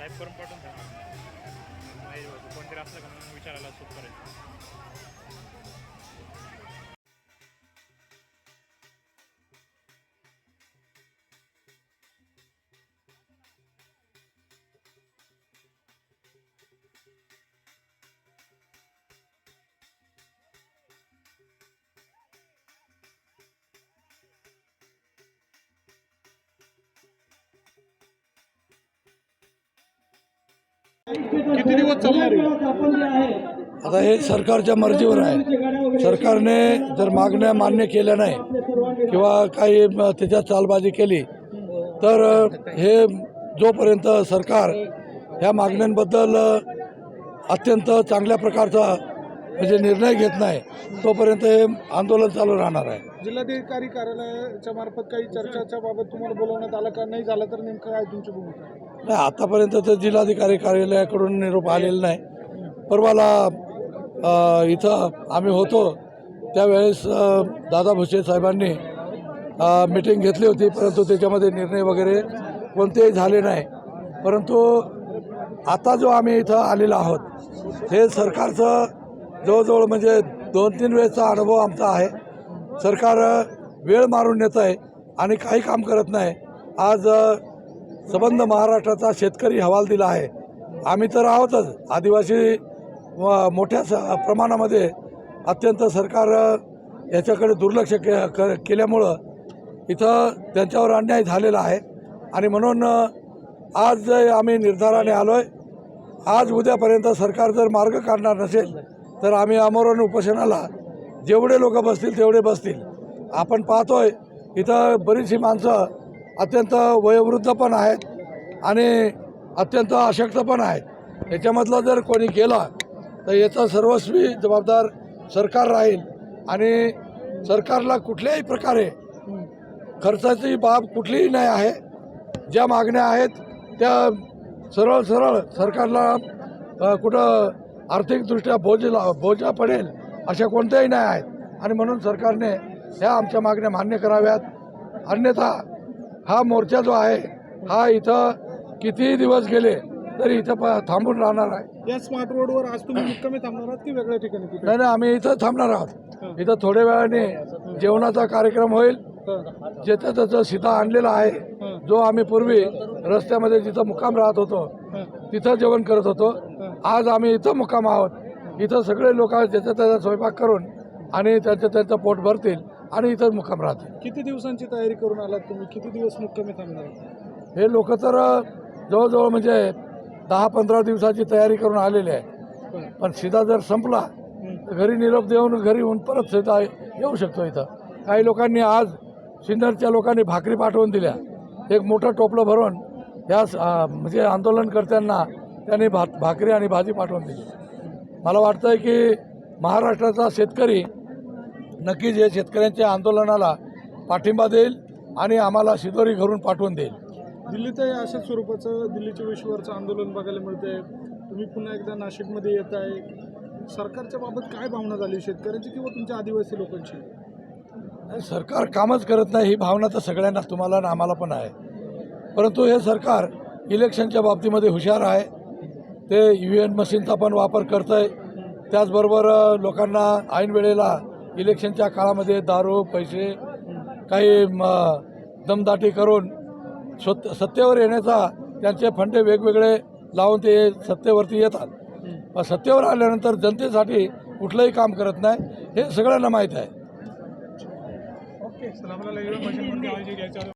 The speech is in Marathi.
टाईप करून पाठवून द्या नाही कोणतरी असलं का म्हणून विचारायला सुट करायचं किती दिवस चालणार आता हे सरकारच्या मर्जीवर आहे. सरकारने जर मागण्या मान्य केल्या नाही किंवा काही त्याच्यात चालबाजी केली तर हे जोपर्यंत सरकार ह्या मागण्यांबद्दल अत्यंत चांगल्या प्रकारचा म्हणजे निर्णय घेत नाही तोपर्यंत हे आंदोलन चालू राहणार आहे. जिल्हाधिकारी कार्यालयाच्या मार्फत काही चर्चाच्या बाबत तुम्हाला बोलवण्यात आलं का? नाही झालं तर नेमकं काय तुमची भूमिका? आहे? नाही आतापर्यंत तर जिल्हाधिकारी कार्यालयाकडून निरोप आलेला नाही. परवाला अ, इथं आम्ही होतो. त्यावेळेस अ, दादा भुसे साहेबांनी मिटिंग घेतली होती परंतु त्याच्यामध्ये निर्णय वगैरे कोणतेही झाले नाही. परंतु आता जो आम्ही इथं आलेलो आहोत हे सरकारचं जवळजवळ म्हणजे दोन तीन वेळेचा अनुभव आमचा आहे. सरकार वेळ मारून येत आहे आणि काही काम करत नाही. आज संबंध महाराष्ट्राचा शेतकरी हवाल दिला आहे. आम्ही तर आहोतच. आदिवासी व मोठ्या स प्रमाणामध्ये अत्यंत सरकार याच्याकडे दुर्लक्ष के क केल्यामुळं इथं त्यांच्यावर अन्याय झालेला आहे. आणि म्हणून आज जे आम्ही निर्धाराने आलो आहे आज उद्यापर्यंत सरकार जर मार्ग काढणार नसेल तर आम्ही आमरण उपोषणाला जेवढे लोक बसतील तेवढे बसतील. आपण पाहतोय इथं बरीचशी माणसं अत्यंत वयोवृद्ध पण आहेत आणि अत्यंत अशक्त पण आहेत. याच्यामधलं जर कोणी गेला तर याचा सर्वस्वी जबाबदार सरकार राहील आणि सरकारला कुठल्याही प्रकारे खर्चाची बाब कुठलीही नाही आहे. ज्या मागण्या आहेत त्या सरळ सरळ सरकारला कुठं आर्थिकदृष्ट्या बोज ला- बोजा पडेल अशा कोणत्याही नाही आहेत आणि म्हणून सरकारने ह्या आमच्या मागण्या मान्य कराव्यात. अन्यथा हा मोर्चा जो आहे हा इथं कितीही दिवस गेले तरी इथं प थांबून राहणार आहे. या स्मार्ट रोडवर आज तुम्ही मुक्कामी थांबणार आहात की वेगळ्या ठिकाणी नाही नाही आम्ही इथं थांबणार आहोत. इथं थोड्या वेळाने जेवणाचा कार्यक्रम होईल. ज्याचं त्याचं सीता आणलेला आहे जो आम्ही पूर्वी रस्त्यामध्ये जिथं मुक्काम राहत होतो तिथं जेवण करत होतो. आज आम्ही इथं मुक्काम आहोत. इथं सगळे लोक ज्याचा त्याचा स्वयंपाक करून आणि त्यांचं त्यांचं पोट भरतील आणि इथंच मुक्काम राहतील. किती दिवसांची तयारी करून आलात तुम्ही? किती दिवस मुक्कामी थांबणार? हे लोक तर जवळजवळ म्हणजे दहा पंधरा दिवसाची तयारी करून आलेले आहे पण सीधा जर संपला तर घरी निरोप देऊन घरी येऊन परत सीधा येऊ शकतो इथं. काही लोकांनी आज सिन्नरच्या लोकांनी भाकरी पाठवून दिल्या. एक मोठं टोपलं भरून आ, म्हणजे आंदोलनकर्त्यांना त्यांनी भात भाकरी आणि भाजी पाठवून दिली. मला वाटतं आहे की महाराष्ट्राचा शेतकरी नक्कीच या शेतकऱ्यांच्या आंदोलनाला पाठिंबा देईल आणि आम्हाला शिदोरी घरून पाठवून देईल. दिल्लीतही अशाच स्वरूपाचं दिल्लीच्या विश्वावरचं आंदोलन बघायला मिळतंय. तुम्ही पुन्हा एकदा नाशिकमध्ये येत आहे. सरकारच्या बाबत काय भावना झाली? शेतकऱ्यांची किंवा तुमच्या आदिवासी लोकांची? सरकार कामच करत नाही ही भावना तर सगळ्यांना तुम्हाला आणि आम्हाला पण आहे. परंतु हे सरकार इलेक्शनच्या बाबतीमध्ये हुशार आहे. ते यू एन मशीनचा पण वापर करतं आहे त्याचबरोबर लोकांना ऐन वेळेला इलेक्शनच्या काळामध्ये दारू पैसे काही म, दमदाटी करून स्वत सत्तेवर येण्याचा त्यांचे फंडे वेगवेगळे लावून ते सत्तेवरती येतात. सत्तेवर आल्यानंतर जनतेसाठी कुठलंही काम करत नाही हे सगळ्यांना माहीत आहे.